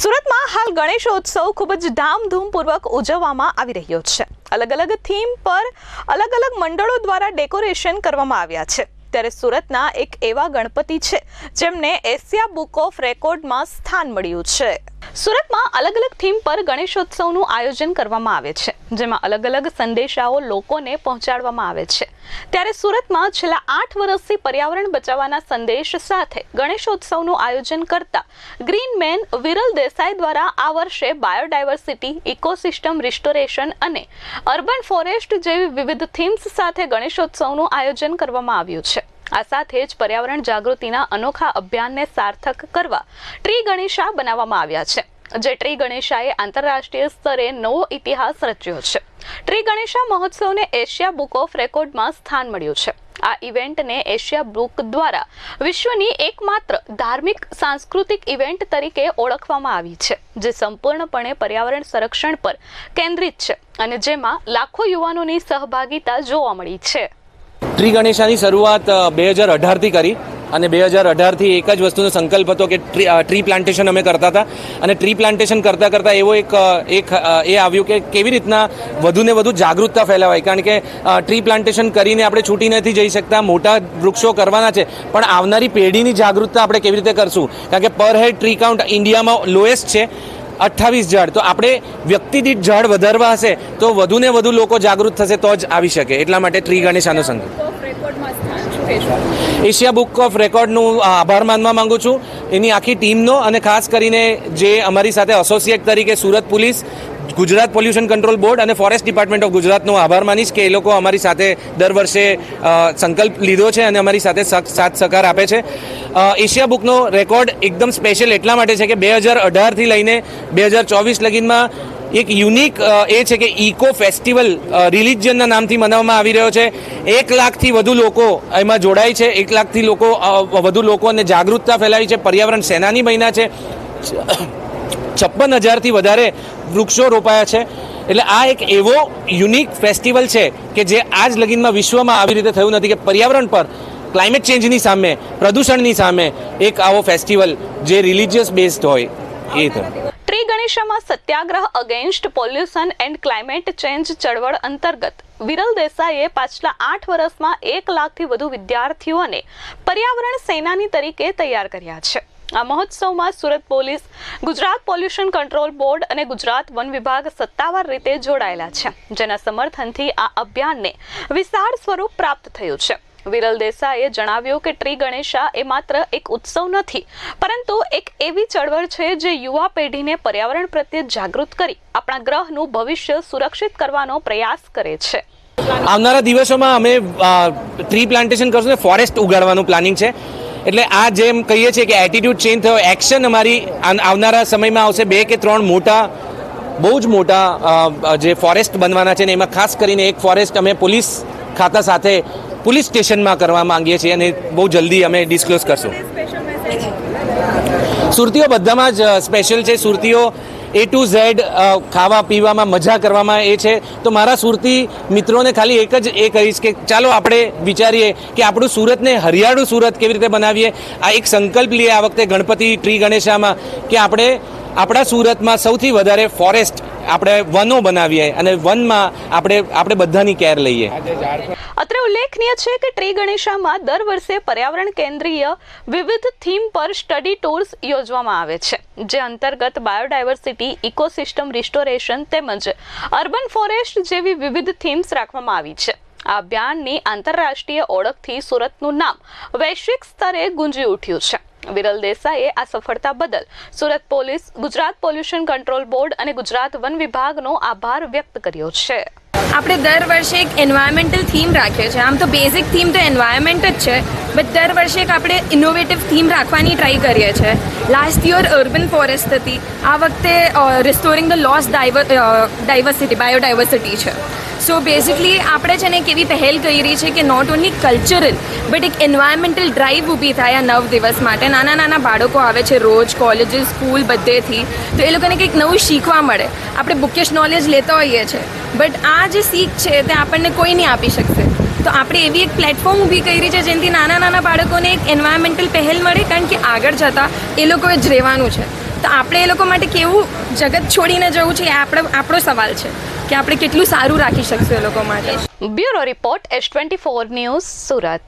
સુરતમાં હાલ ગણેશોત્સવ ખૂબ જ ધામધૂમપૂર્વક ઉજવવામાં આવી રહ્યો છે. અલગ અલગ થીમ પર અલગ અલગ મંડળો દ્વારા ડેકોરેશન કરવામાં આવ્યા છે. ત્યારે સુરતના એક એવા ગણપતિ છે જેમને એશિયા બુક ઓફ રેકોર્ડમાં સ્થાન મળ્યું છે. સુરતમાં અલગ અલગ થીમ પર ગણેશોત્સવનું આયોજન કરવામાં આવે છે, જેમાં અલગ અલગ સંદેશાઓ લોકોને પહોંચાડવામાં આવે છે. ત્યારે સુરતમાં છેલ્લા આઠ વર્ષથી પર્યાવરણ બચાવવાના સંદેશ સાથે ગણેશોત્સવનું આયોજન કરતા ગ્રીન મેન વિરલ દેસાઈ દ્વારા આ વર્ષે બાયોડાયવર્સિટી, ઇકોસિસ્ટમ રિસ્ટોરેશન અને અર્બન ફોરેસ્ટ જેવી વિવિધ થીમ્સ સાથે ગણેશોત્સવનું આયોજન કરવામાં આવ્યું છે. આ સાથે જ પર્યાવરણ જાગૃતિના અનોખા અભિયાનને સાર્થક કરવા ટ્રી ગણેશા બનાવવામાં આવ્યા છે. જે ટ્રી ગણેશાએ આંતરરાષ્ટ્રીય સ્તરે નવો ઇતિહાસ રચ્યો છે. ટ્રી ગણેશા મહોત્સવને એશિયા બુક ઓફ રેકોર્ડમાં સ્થાન મળ્યું છે. આ ઇવેન્ટને એશિયા બુક દ્વારા વિશ્વની એકમાત્ર ધાર્મિક સાંસ્કૃતિક ઇવેન્ટ તરીકે ઓળખવામાં આવી છે, જે સંપૂર્ણપણે પર્યાવરણ સંરક્ષણ પર કેન્દ્રિત છે અને જેમાં લાખો યુવાનોની સહભાગિતા જોવા મળી છે. ટ્રી ગણેશાની શરૂઆત બે હજાર અઢારથી કરી અને બે હજાર અઢારથી એક જ વસ્તુનો સંકલ્પ હતો કે ટ્રી ટ્રી પ્લાન્ટેશન અમે કરતા હતા. અને ટ્રી પ્લાન્ટેશન કરતાં કરતાં એવો એક એક એ આવ્યું કે કેવી રીતના વધુને વધુ જાગૃતતા ફેલાવાય. કારણ કે ટ્રી પ્લાન્ટેશન કરીને આપણે છૂટી નથી જઈ શકતા, મોટા વૃક્ષો કરવાના છે, પણ આવનારી પેઢીની જાગૃતતા આપણે કેવી રીતે કરશું? કારણ કે પર હેડ ટ્રી કાઉન્ટ ઇન્ડિયામાં લોએસ્ટ છે. અઠ્ઠાવીસ ઝાડ તો આપણે વ્યક્તિ દીઠ ઝાડ વધારવા હશે તો વધુને વધુ લોકો જાગૃત થશે તો જ આવી શકે. એટલા માટે ટ્રી ગણેશાનો સંકલ્પ. એશિયા બુક ઓફ રેકોર્ડનું આભાર માનવા માંગુ છું. એની આખી ટીમનો અને ખાસ કરીને જે અમારી સાથે એસોસિએટ તરીકે Surat police Gujarat pollution control board અને ફોરેસ્ટ ડિપાર્ટમેન્ટ ઓફ ગુજરાતનો આભાર માનીશ કે એ લોકો અમારી સાથે દર વર્ષે સંકલ્પ લીધો છે અને અમારી સાથે સાથ સહકાર આપે છે. એશિયા બુકનો રેકોર્ડ એકદમ સ્પેશિયલ એટલા માટે છે કે બે હજાર અઢારથી લઈને બે હજાર ચોવીસ લગીનમાં એક યુનિક એ છે કે ઇકો ફેસ્ટિવલ રિલિજનના નામથી મનાવવામાં આવી રહ્યો છે. એક લાખથી વધુ લોકો એમાં જોડાય છે. એક લાખથી લોકો વધુ લોકોને જાગૃતતા ફેલાવી છે. પર્યાવરણ સેનાની મહિના છે. છપ્પન હજારથી વધારે વૃક્ષો રોપાયા છે. એટલે આ એક એવો યુનિક ફેસ્ટિવલ છે કે જે આજ લગીનમાં વિશ્વમાં આવી રીતે થયું નથી કે પર્યાવરણ પર ક્લાઇમેટ ચેન્જની સામે, પ્રદૂષણની સામે એક આવો ફેસ્ટિવલ જે રિલિજિયસ બેઝડ હોય, એ થયો ગણેશામાં satyagraha against pollution and climate change ચળવળ અંતર્ગત, વિરલ દેસાઈએ પાછલા આઠ વર્ષમાં એક લાખથી વધુ વિદ્યાર્થીઓને પર્યાવરણ સેનાની તરીકે તૈયાર કર્યા છે. આ મહોત્સવમાં Surat police, Gujarat pollution control board અને ગુજરાત વન વિભાગ સત્તાવાર રીતે જોડાયેલા છે. જેના સમર્થનથી આ અભિયાનને વિશાળ સ્વરૂપ પ્રાપ્ત થયું છે. વિરલ દેસાઈએ જણાવ્યું કે ટ્રી ગણેશા એ માત્ર એક ઉત્સવ નથી, પરંતુ એક એવી ચળવળ છે જે યુવા પેઢીને પર્યાવરણ પ્રત્યે જાગૃત કરી આપણા ગ્રહનું ભવિષ્ય સુરક્ષિત કરવાનો પ્રયાસ કરે છે. આવનારા દિવસોમાં અમે ટ્રી પ્લાન્ટેશન કરશું ફોરેસ્ટ ઉગાડવાનું પ્લાનિંગ છે. એટલે આ જેમ કહીએ છીએ કે એટીટ્યુડ ચેન્જ થયો, એક્શન અમારી આવનારા સમયમાં આવશે. બે કે ત્રણ મોટા, બહુ જ મોટા જે ફોરેસ્ટ બનવાના છે ને એમાં ખાસ કરીને એક ફોરેસ્ટ અમે પોલીસ ખાતા સાથે પોલીસ સ્ટેશનમાં કરવા માંગીએ છીએ અને બહુ જલ્દી અમે ડિસ્ક્લોઝ કરશું. સુરતીઓ બધામાં જ સ્પેશિયલ છે. સુરતીઓ એ ટુ ઝેડ ખાવા પીવામાં મજા કરવામાં એ છે. તો મારા સુરતી મિત્રોને ખાલી એક જ એ કહીશ કે ચાલો આપણે વિચારીએ કે આપણું સુરતને હરિયાળું સુરત કેવી રીતે બનાવીએ. આ એક સંકલ્પ લઈએ આ વખતે ગણપતિ ટ્રી ગણેશામાં કે આપણે આપણા સુરતમાં સૌથી વધારે ફોરેસ્ટ આપણે વનો બનાવીએ અને વનમાં આપણે આપણે બધાની કેર લઈએ. અત્રે ઉલ્લેખનીય છે કે ટ્રી ગણેશામાં દર વર્ષે પર્યાવરણ કેન્દ્રીય વિવિધ થીમ પર સ્ટડી ટૂર્સ યોજવામાં આવે છે, જે અંતર્ગત બાયોડાયવર્સિટી ઇકોસિસ્ટમ રિસ્ટોરેશન તેમજ અર્બન ફોરેસ્ટ જેવી વિવિધ થીમ્સ રાખવામાં આવી છે. આ અભિયાનની આંતરરાષ્ટ્રીય ઓળખથી સુરતનું નામ વૈશ્વિક સ્તરે ગુંજી ઉઠ્યું છે. વિરલ દેસાઈએ આ સફળતા બદલ Surat police, Gujarat pollution control board અને ગુજરાત વન વિભાગનો આભાર વ્યક્ત કર્યો છે. આપણે દર વર્ષે એક એન્વાયરમેન્ટલ થીમ રાખીએ છીએ. આમ તો બેઝિક થીમ તો એન્વાયરમેન્ટ જ છે. બટ દર વર્ષે એક આપણે ઇનોવેટિવ થીમ રાખવાની ટ્રાય કરીએ છીએ. લાસ્ટ યર અર્બન ફોરેસ્ટ હતી. આ વખતે restoring the loss diversity biodiversity છે. સો બેઝિકલી આપણે છે ને એક એવી પહેલ કરી છે કે નોટ ઓનલી કલ્ચરલ બટ એક એન્વાયરમેન્ટલ ડ્રાઈવ ઊભી થાય આ નવ દિવસ માટે. નાના નાના બાળકો આવે છે રોજ કોલેજીસ સ્કૂલ બધેથી. તો એ લોકોને કંઈક નવું શીખવા મળે. આપણે બુકેશ નોલેજ લેતા હોઈએ છીએ. બટ આ જે શીખ છે, તે આપણને કોઈ નહીં આપી શકશે. તો આપણે એવી એક પ્લેટફોર્મ ઊભી કરી છે જેનાથી નાના નાના બાળકોને એક એન્વાયરમેન્ટલ પહેલ મળે, કારણ કે આગળ જતાં એ લોકોએ જ રહેવાનું છે. તો આપણે એ લોકો માટે કેવું જગત છોડીને જવું છે એ આપણો આપણો સવાલ છે કે આપણે કેટલું સારું રાખી શકશું એ લોકો માટે. Bureau report S twenty four news Surat.